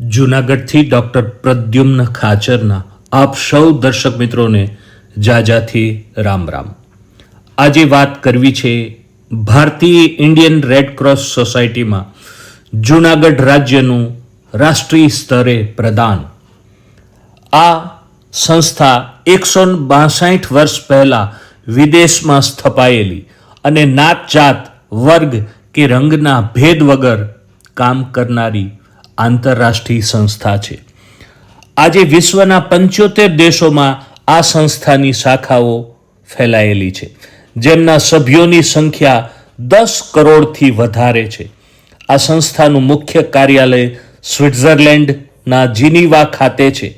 જૂનાગઢથી doctor Pradyumna ખાચરના આપ સૌ દર્શક મિત્રોને જાજાથી રામ રામ. આજે વાત કરવી છે ભારતીય ઇન્ડિયન રેડ ક્રોસ સોસાયટીમાં જૂનાગઢ રાજ્યનું રાષ્ટ્રીય સ્તરે પ્રદાન. આ સંસ્થા એકસો બાસઠ વર્ષ પહેલાં વિદેશમાં સ્થપાયેલી અને નાત જાત વર્ગ કે રંગના ભેદ વગર કામ કરનારી આંતરરાષ્ટ્રીય સંસ્થા છે. આજે વિશ્વના પંચોતેર દેશોમાં આ સંસ્થાની શાખાઓ ફેલાયેલી છે, જેમના સભ્યોની સંખ્યા દસ કરોડથી વધારે છે. આ સંસ્થાનું મુખ્ય કાર્યાલય સ્વિટ્ઝરલેન્ડના જીનીવા ખાતે છે.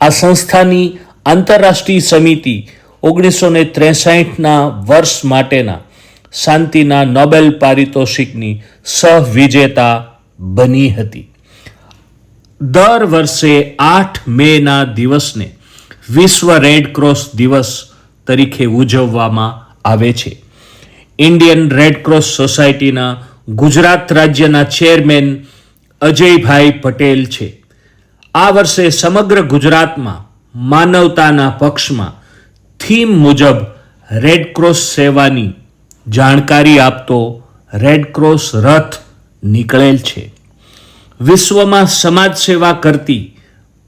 આ સંસ્થાની આંતરરાષ્ટ્રીય સમિતિ ઓગણીસો ને ત્રેસાઠના વર્ષ માટેના શાંતિના નોબેલ પારિતોષિકની સહવિજેતા બની હતી. દર વર્ષે આઠ મેના દિવસને વિશ્વ રેડ ક્રોસ દિવસ તરીકે ઉજવવામાં આવે છે. ઇન્ડિયન રેડ ક્રોસ સોસાયટીના ગુજરાત રાજ્યના ચેરમેન અજયભાઈ પટેલ છે. આ વર્ષે સમગ્ર ગુજરાતમાં માનવતાના પક્ષમાં થીમ મુજબ રેડ ક્રોસ સેવાની જાણકારી આપતો રેડ ક્રોસ રથ નીકળેલ છે. વિશ્વમાં સમાજ સેવા કરતી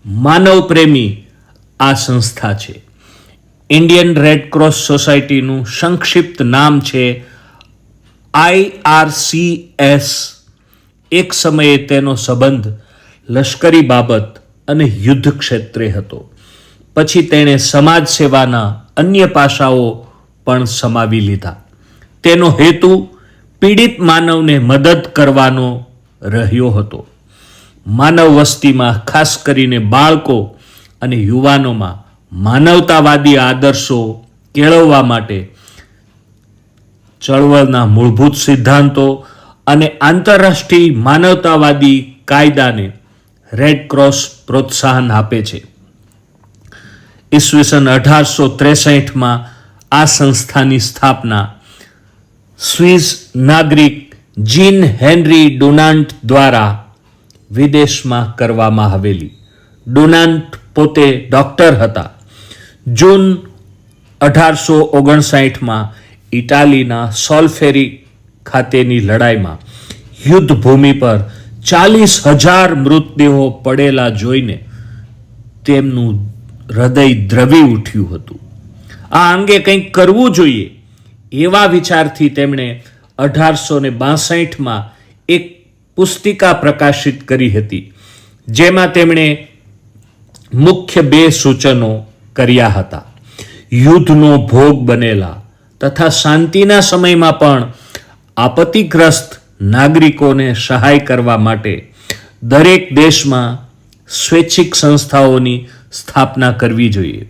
માનવ પ્રેમી આ સંસ્થા છે. ઇન્ડિયન રેડ ક્રોસ સોસાયટીનું સંક્ષિપ્ત નામ છે આઈઆરસીએસ એક સમયે તેનો સંબંધ લશ્કરી બાબત અને યુદ્ધ ક્ષેત્રે હતો. પછી તેણે સમાજ સેવાના અન્ય પાસાઓ પણ સમાવી લીધા. તેનો હેતુ પીડિત માનવને મદદ કરવાનો રહ્યો હતો. માનવ વસ્તીમાં ખાસ કરીને બાળકો અને યુવાનોમાં માનવતાવાદી આદર્શો કેળવવા માટે ચળવળના મૂળભૂત સિદ્ધાંતો અને આંતરરાષ્ટ્રીય માનવતાવાદી કાયદાને રેડ ક્રોસ પ્રોત્સાહન આપે છે. ઈસવીસન અઢારસો ત્રેસઠમાં આ સંસ્થાની સ્થાપના સ્વિસ નાગરિક જીન હેનરી ડોનાન્ટ દ્વારા વિદેશમાં કરવામાં આવેલી. ડુનાન્ટ પોતે ડૉક્ટર હતા. જૂન અઢારસો ઓગણસાઠમાં ઇટાલીના સોલ્ફેરી ખાતેની લડાઈમાં યુદ્ધ ભૂમિ પર ચાલીસ હજાર મૃતદેહો પડેલા જોઈને તેમનું હૃદય દ્રવી ઉઠ્યું હતું. આ અંગે કંઈક કરવું જોઈએ એવા વિચારથી તેમણે અઢારસો ને બાસઠમાં એક પુસ્તિકા પ્રકાશિત કરી હતી, જેમાં તેમણે મુખ્ય બે સૂચનો કર્યા હતા. યુદ્ધનો ભોગ બનેલા તથા શાંતિના સમયમાં પણ આપત્તિગ્રસ્ત નાગરિકોને સહાય કરવા માટે દરેક દેશમાં સ્વૈચ્છિક સંસ્થાઓની સ્થાપના કરવી જોઈએ.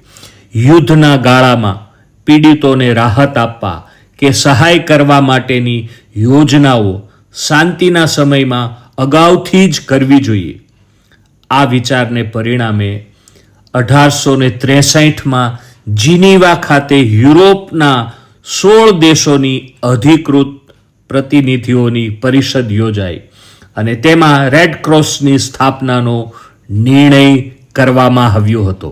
યુદ્ધના ગાળામાં પીડિતોને રાહત આપવા કે સહાય કરવા માટેની યોજનાઓ શાંતિના સમયમાં અગાઉથી જ કરવી જોઈએ. આ વિચારને પરિણામે અઢારસો ને ત્રેસઠમાં જીનીવા ખાતે યુરોપના સોળ દેશોની અધિકૃત પ્રતિનિધિઓની પરિષદ યોજાઈ અને તેમાં રેડ ક્રોસની સ્થાપનાનો નિર્ણય કરવામાં આવ્યો હતો.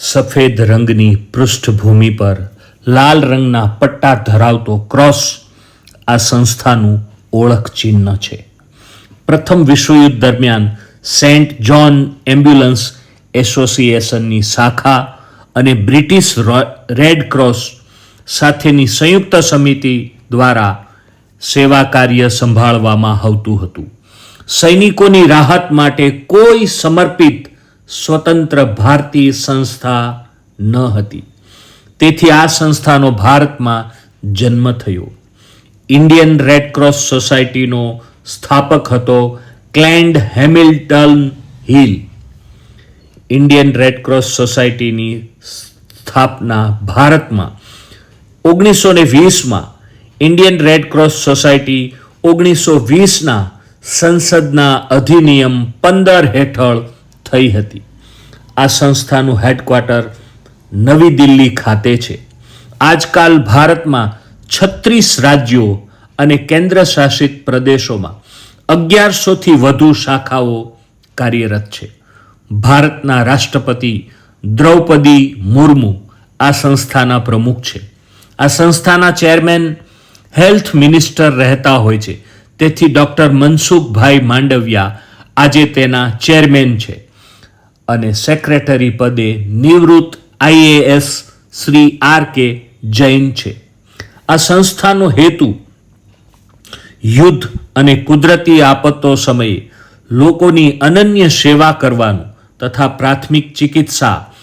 સફેદ રંગની પૃષ્ઠભૂમિ પર લાલ રંગના પટ્ટા ધરાવતો ક્રોસ આ સંસ્થાનું ઓળખ ચિહ્ન છે. પ્રથમ વિશ્વયુદ્ધ દરમિયાન સેન્ટ જ્હોન એમ્બ્યુલન્સ એસોસિએશનની શાખા અને બ્રિટિશ રેડ ક્રોસ સાથેની સંયુક્ત સમિતિ દ્વારા સેવા કાર્ય સંભાળવામાં આવતું હતું. સૈનિકોની રાહત માટે કોઈ સમર્પિત સ્વતંત્ર ભારતીય સંસ્થા ન હતી. તેથી આ સંસ્થાનો ભારતમાં જન્મ થયો. ઇન્ડિયન રેડ ક્રોસ સોસાયટીનો સ્થાપક હતો Cleland Hamilton Hill. Indian red cross સોસાયટીની સ્થાપના ભારતમાં. ઓગણીસો ને વીસમાં ઇન્ડિયન રેડ ક્રોસ સોસાયટી ઓગણીસો વીસના સંસદના અધિનિયમ પંદર હેઠળ થઈ હતી. આ સંસ્થાનું હેડક્વાર્ટર નવી દિલ્હી ખાતે છે. આજકાલ ભારતમાં છત્રીસ રાજ્યો અને કેન્દ્ર શાસિત પ્રદેશોમાં અગિયારસોથી વધુ શાખાઓ કાર્યરત છે. ભારતના રાષ્ટ્રપતિ દ્રૌપદી મુર્મુ આ સંસ્થાના પ્રમુખ છે. આ સંસ્થાના ચેરમેન હેલ્થ મિનિસ્ટર રહેતા હોય છે. તેથી ડૉક્ટર મનસુખભાઈ માંડવિયા આજે તેના ચેરમેન છે અને સેક્રેટરી પદે નિવૃત્ત IAS Shri R K Jain છે. આ સંસ્થાનો હેતુ યુદ્ધ અને કુદરતી આપત્તો સમયે લોકોની અનન્ય સેવા કરવાનું તથા પ્રાથમિક ચિકિત્સા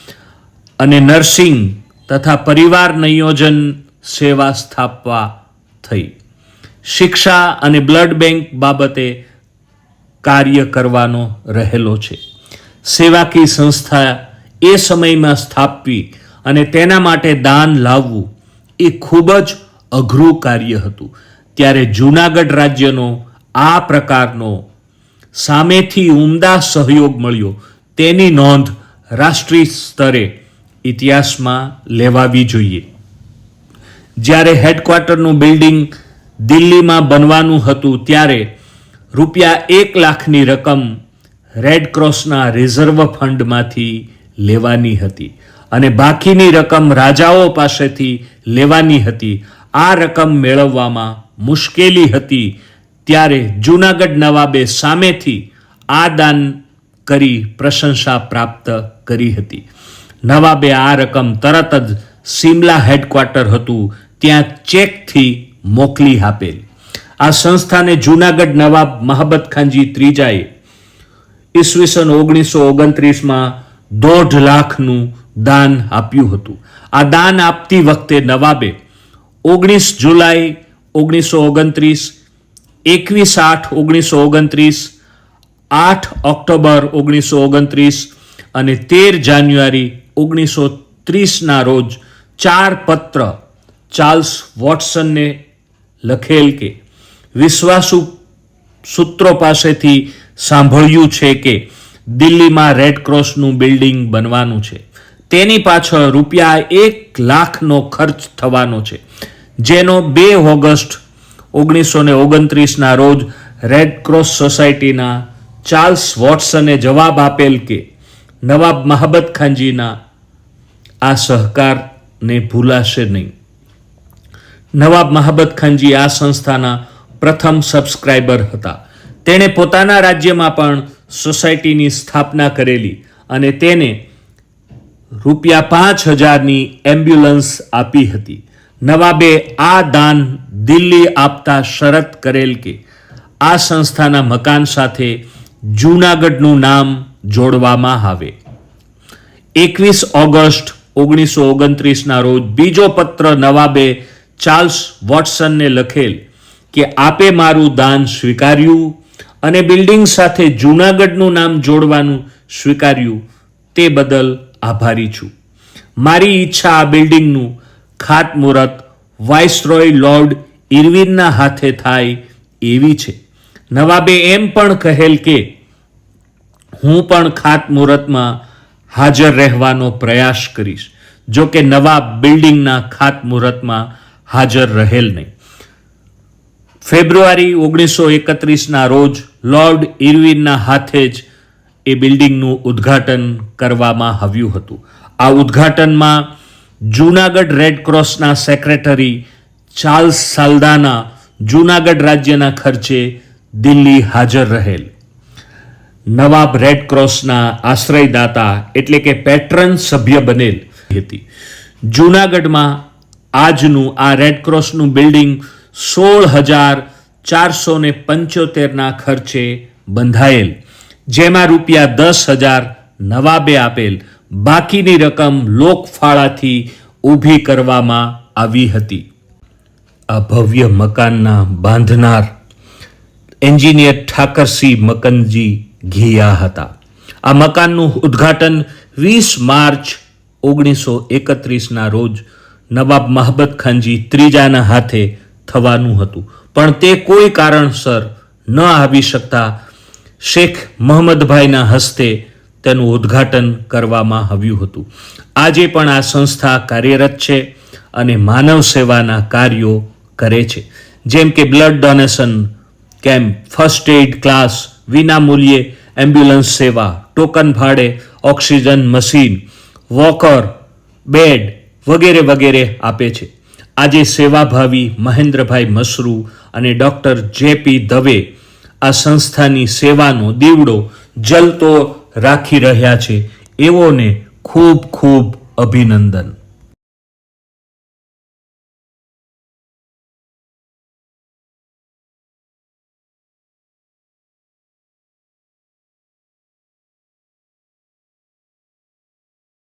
અને નર્સિંગ તથા પરિવાર નિયોજન સેવા સ્થાપવા થઈ. શિક્ષા અને બ્લડ બેંક બાબતે કાર્ય કરવાનો રહેલો છે. સેવાકી સંસ્થા એ સમયમાં સ્થાપવી અને તેના માટે દાન લાવવું એ ખૂબ જ અઘરું કાર્ય હતું. ત્યારે જૂનાગઢ રાજ્યનો આ પ્રકારનો સામેથી ઉમદા સહયોગ મળ્યો. તેની નોંધ રાષ્ટ્રીય સ્તરે ઇતિહાસમાં લેવાવી જોઈએ. જ્યારે હેડક્વાર્ટરનું બિલ્ડિંગ દિલ્હીમાં બનવાનું હતું, ત્યારે રૂપિયા એક લાખની રકમ રેડ ક્રોસના રિઝર્વ ફંડમાંથી લેવાની હતી અને બાકીની રકમ રાજાઓ પાસેથી લેવાની હતી. આ રકમ મેળવવામાં મુશ્કેલી હતી. ત્યારે જૂનાગઢ નવાબે સામેથી આ દાન કરી પ્રશંસા પ્રાપ્ત કરી હતી. નવાબે આ રકમ તરત જ સિમલા હેડક્વાર્ટર હતું. ત્યાં ચેકથી મોકલી આપેલ. આ સંસ્થાને જૂનાગઢ નવાબ મહાબત ખાનજી ત્રીજાએ ઈસવીસન ઓગણીસો ઓગણત્રીસમાં દોઢ લાખનું દાન આપ્યું હતું. આ દાન આપતી વખતે નવાબે ઓગણીસ જુલાઈ ઓગણીસો ઓગણત્રીસ, એકવીસ આઠ ઓગણીસો ઓગણત્રીસ, આઠ ઓક્ટોબર ઓગણીસો ઓગણત્રીસ અને તેર જાન્યુઆરી ઓગણીસો ત્રીસના રોજ ચાર પત્ર ચાર્લ્સ વોટસનને લખેલ કે, વિશ્વાસુ સૂત્રો પાસેથી સાંભળ્યું છે કે દિલ્હીમાં રેડક્રોસનું બિલ્ડિંગ બનવાનું છે. તેની પાછળ રૂપિયા એક લાખનો ખર્ચ થવાનો છે, જેનો બે ઓગસ્ટ ઓગણીસો ને ઓગણત્રીસના રોજ રેડક્રોસ સોસાયટીના ચાર્લ્સ વોટ્સને જવાબ આપેલ કે નવાબ મહાબત ખાનજીના આ સહકારને ભૂલાશે નહીં. નવાબ મહાબત ખાનજી આ સંસ્થાના પ્રથમ સબસ્ક્રાઇબર હતા. તેણે પોતાના રાજ્યમાં પણ સોસાયટીની સ્થાપના કરેલી અને તેને રૂપિયા પાંચ હજારની એમ્બ્યુલન્સ આપી હતી. નવાબે આ દાન દિલ્હી આપતા શરત કરેલ કે આ સંસ્થાના મકાન સાથે જૂનાગઢનું નામ જોડવામાં આવે. એકવીસ ઓગસ્ટ ઓગણીસો ઓગણત્રીસના રોજ બીજો પત્ર નવાબે ચાર્લ્સ વોટસનને લખેલ કે આપે મારું દાન સ્વીકાર્યું અને બિલ્ડિંગ સાથે જૂનાગઢનું નામ જોડવાનું સ્વીકાર્યું તે બદલ આભારી છું. મારી ઈચ્છા આ બિલ્ડિંગનું ખાતમુહૂર્ત વાઇસરોય લોર્ડ ઇરવિનના હાથે થાય એવી છે. નવાબે એમ પણ કહેલ કે હું પણ ખાતમુહૂર્તમાં હાજર રહેવાનો પ્રયાસ કરીશ, જો કે નવાબ બિલ્ડિંગના ખાતમુહૂર્તમાં હાજર રહેલ નહીં. ફેબ્રુઆરી ઓગણીસો એકત્રીસના રોજ લોર્ડ ઇરવિનના હાથે જ એ બિલ્ડિંગનું ઉદ્ઘાટન કરવામાં આવ્યું હતું. આ ઉદ્ઘાટનમાં જૂનાગઢ રેડક્રોસના સેક્રેટરી ચાર્લ્સ સાલ્દાના જૂનાગઢ રાજ્યના ખર્ચે દિલ્હી હાજર રહેલ. નવાબ રેડક્રોસના આશ્રયદાતા એટલે કે પેટ્રન સભ્ય બનેલ હતી. જૂનાગઢમાં આજનું આ રેડક્રોસનું બિલ્ડિંગ સોળ હજાર ચારસો ને પંચોતેરના ખર્ચે બંધાયેલ. જેમાં રૂપિયા દસ હજાર નવાબે આપેલ બાકીની રકમ લોકફાળાથી ઊભી કરવામાં આવી હતી. આ ભવ્ય મકાનના બાંધનાર એન્જિનિયર ઠાકરસિંહ મકનજી ઘિયા હતા. આ મકાનનું ઉદ્ઘાટન વીસ માર્ચ ઓગણીસો એકત્રીસના રોજ નવાબ મહાબત ખાનજી ત્રીજાના હાથે થવાનું હતું. પણ તે કોઈ કારણસર ન આવી શકતા શેખ મોહમ્મદભાઈના હસ્તે તેનું ઉદ્ઘાટન કરવામાં આવ્યું હતું. આજે પણ આ સંસ્થા કાર્યરત છે અને માનવ સેવાના કાર્યો કરે છે. જેમ કે blood donation camp, first aid class વિના મૂલ્યે એમ્બ્યુલન્સ સેવા, ટોકન ભાડે ઓક્સિજન મશીન, વોકર, બેડ વગેરે વગેરે આપે છે. આજે સેવાભાવી મહેન્દ્રભાઈ મસરૂ અને ડૉક્ટર જેપી દવે આ સંસ્થાની સેવાનો દીવડો જલતો રાખી રહ્યા છે. એવોને ખૂબ ખૂબ અભિનંદન.